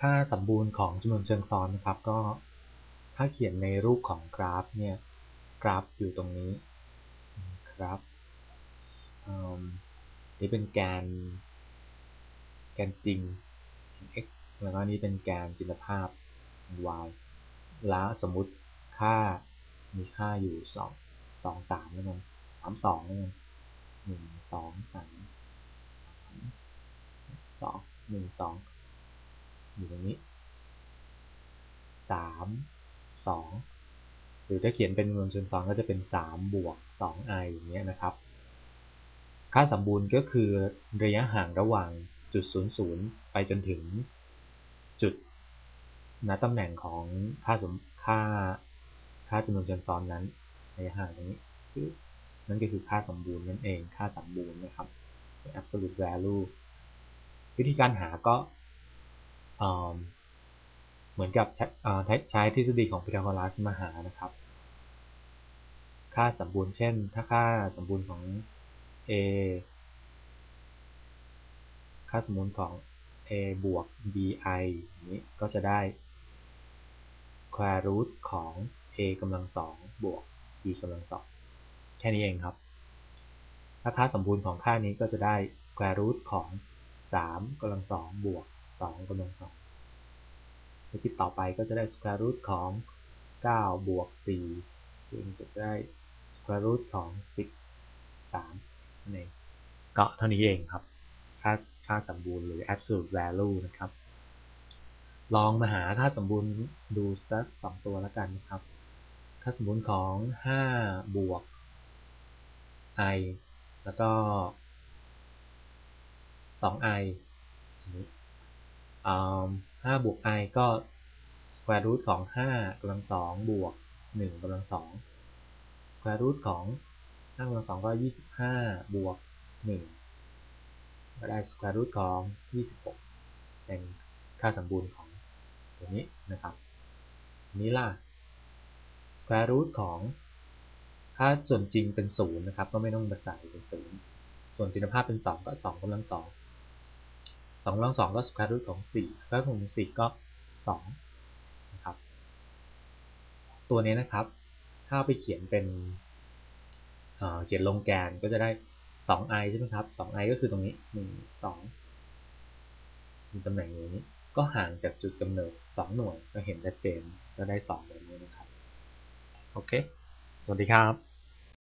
ค่าสมบูรณ์ของจำนวนเชิงซ้อนนะครับก็ถ้าเขียนในรูปของกราฟเนี่ยกราฟอยู่ตรงนี้ครับนี่เป็นแกนแกนจริง x แล้วก็นี่เป็นแกนจินตภาพ y แล้วสมมุติค่ามีค่าอยู่สองสามแล้วกันสามสองแล้วกันหนึ่งสองสามสามส อยู่ตรงนี้สามสองหรือถ้าเขียนเป็นจำนวนเชิงซ้อนก็จะเป็นสามบวกสอง i อย่างเงี้ยนะครับ ค่าสมบูรณ์ก็คือระยะห่างระหว่างจุดศูนย์ศูนย์ไปจนถึงจุดณตำแหน่งของค่าสมค่าค่าจำนวนเชิงซ้อนนั้นระยะห่างตรงนี้คือนั่นก็คือค่าสมบูรณ์นั่นเองค่าสมบูรณ์นะครับ absolute value วิธีการหาก็ เหมือนกับใช้ทฤษฎีของพีทาโกรัสมาหานะครับ ค่าสมบูรณ์เช่น ถ้าค่าสมบูรณ์ของ a ค่าสมบูรณ์ของ a บวก bi นี้ก็จะได้ square root ของ a กำลังสองบวก b กำลังสองแค่นี้เองครับ ถ้าค่าสมบูรณ์ของค่านี้ก็จะได้ square root ของ3กำลังสองบวก 2กำลังสองในคลิปต่อไปก็จะได้ square root ของ 9 บวก 4 ซึ่งจะได้ square root ของ 13นั่นเองก็เท่านี้เองครับ ค่าค่าสมบูรณ์หรือ absolute value นะครับ ลองมาหาค่าสมบูรณ์ดูสัก 2 ตัวแล้วกันนะครับ ค่าสมบูรณ์ของ 5 บวก i แล้วก็ 2i ห้าบวก i ก็ square root ของ5กำลังสองบวก1กำลังสอง square root ของ5กำลังสองก็25บวก1ก็ได้ square root ของ26เป็นค่าสมบูรณ์ของตัวนี้นะครับ นี้ล่ะ square root ของถ้าส่วนจริงเป็น0นะครับ ก็ไม่ต้องมาใส่เป็น0ส่วนจินภาพเป็น2ก็2กำลัง2 2กำลัง2ก็ square root ของ4 square root ของ4ก็2นะครับตัวนี้นะครับ ถ้าไปเขียนเป็นเขียนลงแกนก็จะได้ 2i ใช่ไหมครับ 2i ก็คือตรงนี้ 1 2มีตำแหน่งอยู่นี้ ก็ห่างจากจุดกำเนิด 2 หน่วย ก็เห็นชัดเจนก็ได้ 2 แบบนี้นะครับ โอเค สวัสดีครับ